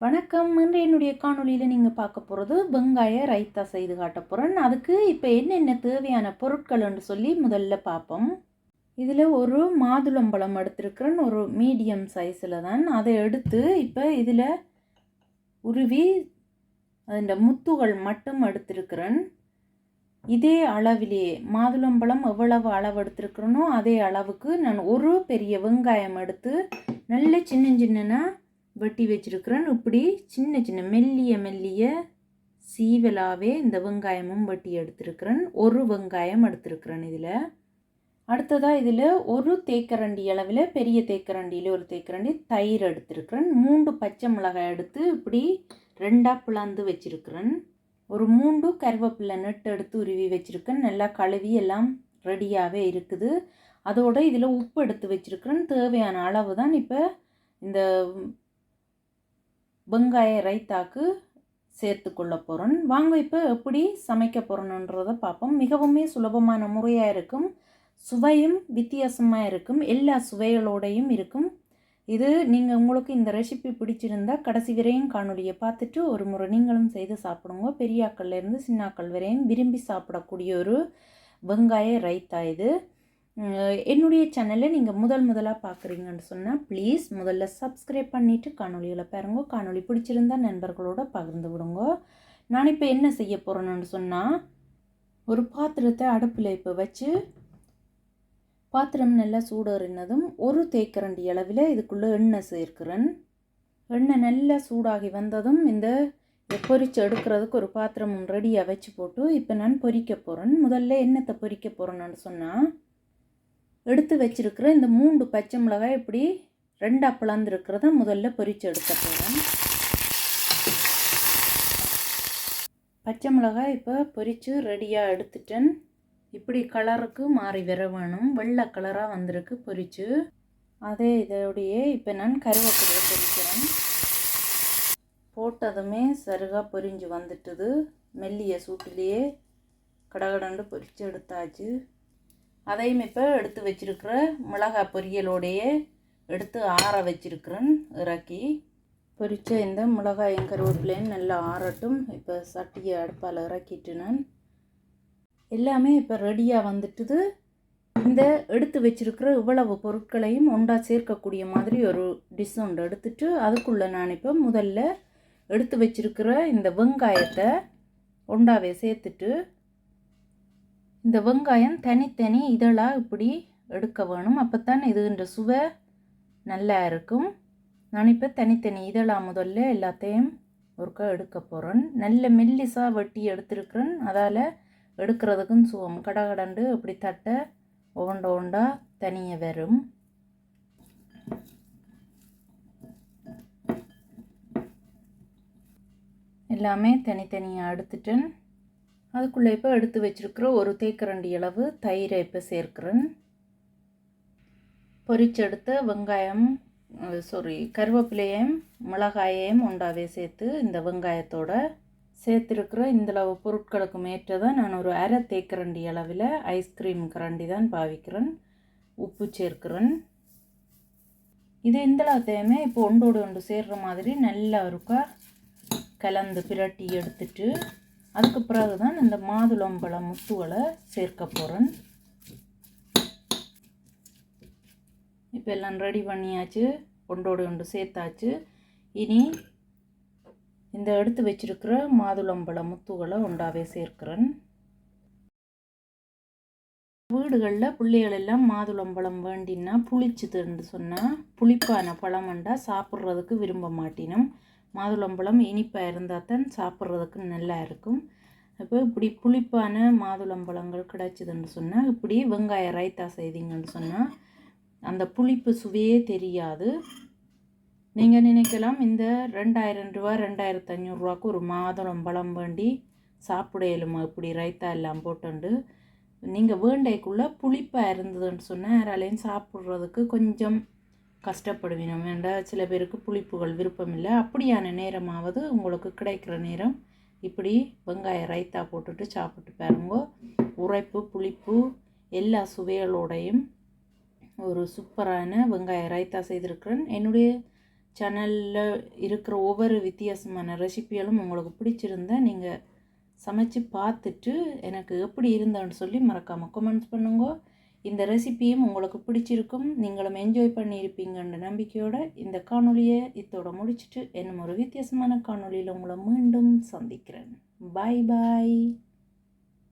வணக்கம். இன்று என்னுடைய காணொளியில் நீங்கள் பார்க்க போகிறது வெங்காய ரைத்தா செய்து காட்ட போகிறேன் அதுக்கு இப்போ என்னென்ன தேவையான பொருட்கள்னு சொல்லி முதல்ல பார்ப்போம். இதில் ஒரு மாதுளம்பழம் எடுத்திருக்கிறேன். ஒரு மீடியம் சைஸில் தான். அதை எடுத்து இப்போ இதில் உருவி அந்த முத்துகள் மட்டும் எடுத்திருக்கிறேன். இதே அளவிலே மாதுளம்பழம் எவ்வளவு அளவு எடுத்திருக்கிறேனோ அதே அளவுக்கு நான் ஒரு பெரிய வெங்காயம் எடுத்து நல்ல சின்ன சின்னனாக வெட்டி வச்சிருக்கிறேன். இப்படி சின்ன சின்ன மெல்லிய மெல்லிய சீவலாகவே இந்த வெங்காயமும் வெட்டி எடுத்திருக்கிறேன். ஒரு வெங்காயம் எடுத்திருக்கிறேன் இதில். அடுத்ததாக இதில் ஒரு தேக்கரண்டி அளவில் பெரிய தேக்கரண்டியில் ஒரு தேக்கரண்டி தயிர் எடுத்திருக்கிறேன். மூன்று பச்சை மிளகாய் எடுத்து இப்படி ரெண்டாக பிளந்து வச்சிருக்கிறேன். ஒரு மூண்டு கருவேப்பிலை நெட்டு எடுத்து உருவி வச்சுருக்கேன். நல்லா கழுவி எல்லாம் ரெடியாகவே இருக்குது. அதோடு இதில் உப்பு எடுத்து வச்சுருக்கிறேன். தேவையான அளவு தான் இப்போ இந்த வெங்காய ரைத்தாக்கு சேர்த்து கொள்ள போகிறோம் வாங்க இப்போ எப்படி சமைக்க போகிறோன்றதை பார்ப்போம். மிகவுமே சுலபமான முறையாக இருக்கும். சுவையும் வித்தியாசமாக இருக்கும். எல்லா சுவைகளோடையும் இருக்கும். இது நீங்கள் உங்களுக்கு இந்த ரெசிபி பிடிச்சிருந்தா கடைசி வரையும் காணொலியை பார்த்துட்டு ஒரு முறை நீங்களும் செய்து சாப்பிடுங்க. பெரியாக்கள்லேருந்து சின்னாக்கள் வரையும் விரும்பி சாப்பிடக்கூடிய ஒரு வெங்காய ரைத்தா இது. என்னுடைய சேனலை நீங்கள் முதல் முதலாக பார்க்குறீங்கன்னு சொன்னால் ப்ளீஸ் முதல்ல சப்ஸ்கிரைப் பண்ணிவிட்டு காணொலிகளை பாருங்க. காணொலி பிடிச்சிருந்தா நண்பர்களோட பகிர்ந்து விடுங்க. நான் இப்போ என்ன செய்ய போகிறேன்னு சொன்னால் ஒரு பாத்திரத்தை அடுப்பில் இப்போ வச்சு பாத்திரம் நல்லா சூடறினதும் ஒரு தேக்கரண்டி அளவில் இதுக்குள்ளே எண்ணெய் சேர்க்கிறேன். எண்ணெய் நல்லா சூடாகி வந்ததும் இந்த பொரித்து எடுக்கிறதுக்கு ஒரு பாத்திரம் ரெடியாக வச்சு போட்டு இப்போ நான் பொரிக்க போகிறேன் முதல்ல எண்ணெத்தை பொரிக்க போகிறேன்னு சொன்னால் எடுத்து வச்சுருக்கிற இந்த மூன்று பச்சை மிளகாய் இப்படி ரெண்டாக பிளந்துருக்கிறத முதல்ல பொரித்து எடுக்க போகிறேன் பச்சை மிளகாய் இப்போ பொரித்து ரெடியாக எடுத்துட்டேன். இப்படி கலருக்கு மாறி வர வேணும். வெள்ளை கலராக வந்திருக்கு பொரித்து அதே இதோடைய இப்போ நான் கருவேப்பிலையை பொரிக்கிறேன். போட்டதுமே சருகாக பொரிஞ்சு வந்துட்டுது. மெல்லிய சூட்டிலேயே கடகடண்டு பொரித்து எடுத்தாச்சு. அதையும் இப்போ எடுத்து வச்சிருக்கிற மிளகாய் பொரியலோடையே எடுத்து ஆற வச்சிருக்கிறேன். இறக்கி பொரித்த இந்த மிளகாயும் கருவேப்பிலையும் நல்லா ஆறட்டும். இப்போ சட்டியை அடுப்பால் இறக்கிட்டு நான் எல்லாமே இப்போ ரெடியாக வந்துட்டுது. இந்த எடுத்து வச்சிருக்கிற இவ்வளவு பொருட்களையும் ஒன்றா சேர்க்கக்கூடிய மாதிரி ஒரு டிஷ் ஒன்று எடுத்துட்டு அதுக்குள்ளே நான் இப்போ முதல்ல எடுத்து வச்சிருக்கிற இந்த வெங்காயத்தை ஒன்றாவே சேர்த்துட்டு இந்த வெங்காயம் தனித்தனி இதழாக இப்படி எடுக்க வேணும். அப்போ தான் இதுன்ற சுவை நல்லா இருக்கும். நான் இப்போ தனித்தனி இதழாக முதல்ல எல்லாத்தையும் ஒருக்கா எடுக்க போகிறேன் நல்ல மெல்லிசாக வெட்டி எடுத்துருக்குறேன். அதால் எடுக்கிறதுக்கும் சுவம். கடகடண்டு இப்படி தட்ட ஒவ்வொண்ட ஒண்டா தனியாக வரும். எல்லாமே தனித்தனியாக எடுத்துட்டேன். அதுக்குள்ளே இப்போ எடுத்து வச்சுருக்கிற ஒரு தேக்கரண்டி அளவு தயிரை இப்போ சேர்க்குறேன். பொரிச்செடுத்த வெங்காயம் சாரி கருவேப்பிலையும் மிளகாயையும் உண்டாவே சேர்த்து இந்த வெங்காயத்தோட சேர்த்துருக்கிற இந்தளவு பொருட்களுக்கு மேற்றதை நான் ஒரு அரை தேக்கரண்டி அளவில் ஐஸ்கிரீம் கரண்டி தான் பாவிக்கிறேன். உப்பு சேர்க்கிறேன். இது இந்தளவுத்தையுமே இப்போ ஒன்றோடு ஒன்று சேர்கிற மாதிரி நல்லா இருக்கா கலந்து பிரட்டி எடுத்துட்டு அதுக்கு பிறகு தான் இந்த மாதுளம்பழம் முத்துகளை சேர்க்க போகிறேன் இப்போ எல்லாம் ரெடி பண்ணியாச்சு. ஒன்றோடு ஒன்று சேர்த்தாச்சு. இனி இந்த எடுத்து வச்சிருக்கிற மாதுளம்பழம் முத்துகளை ஒன்றாவே சேர்க்கிறேன். வீடுகளில் பிள்ளைகள் எல்லாம் மாதுளம்பழம் வேண்டின்னா புளிச்சுதுன்னு சொன்னால் புளிப்பான பழம் பழமண்டா சாப்பிட்றதுக்கு விரும்ப மாட்டினோம். மாதுளம்பழம் இனிப்பாக இருந்தால் தான் சாப்பிட்றதுக்கு நல்லா இருக்கும். அப்போ இப்படி புளிப்பான மாதுளம்பழங்கள் கிடச்சிதுன்னு சொன்னால் இப்படி வெங்காய ரைத்தா செய்தீங்கன்னு சொன்னால் அந்த புளிப்பு சுவையே தெரியாது. நீங்கள் நினைக்கலாம் இந்த ரெண்டாயிரம் ரூபா ரெண்டாயிரத்து ஐநூறுரூவாக்கு ஒரு மாதுளம்பழம் வேண்டி சாப்பிடையிலுமா? இப்படி ரைத்தா எல்லாம் போட்டுண்டு. நீங்கள் வேண்டைக்குள்ளே புளிப்பாக இருந்ததுன்னு சொன்னால் யாராலையும் சாப்பிட்றதுக்கு கொஞ்சம் கஷ்டப்படுவீங்க வேண்டாம் சில பேருக்கு புளிப்புகள் விருப்பம் இல்லை அப்படியான நேரமாவது உங்களுக்கு கிடைக்கிற நேரம் இப்படி வெங்காய ரைத்தா போட்டுட்டு சாப்பிட்டு பாருங்க. உரைப்பு புளிப்பு எல்லா சுவைகளோடையும் ஒரு சூப்பரான வெங்காய ரைத்தா செய்திருக்கிறேன். என்னுடைய சேனலில் இருக்கிற ஒவ்வொரு வித்தியாசமான ரெசிபிகளும் உங்களுக்கு பிடிச்சிருந்தா நீங்கள் சமைச்சு பார்த்துட்டு எனக்கு எப்படி இருந்தேன்னு சொல்லி மறக்காமல் கமெண்ட்ஸ் பண்ணுங்க. இந்த ரெசிபியும் உங்களுக்கு பிடிச்சிருக்கும். நீங்களும் என்ஜாய் பண்ணியிருப்பீங்கன்ற நம்பிக்கையோடு இந்த காணொலியை இத்தோட முடிச்சுட்டு என்னும் ஒரு வித்தியாசமான காணொளியில் உங்களை மீண்டும் சந்திக்கிறேன். பாய் பாய்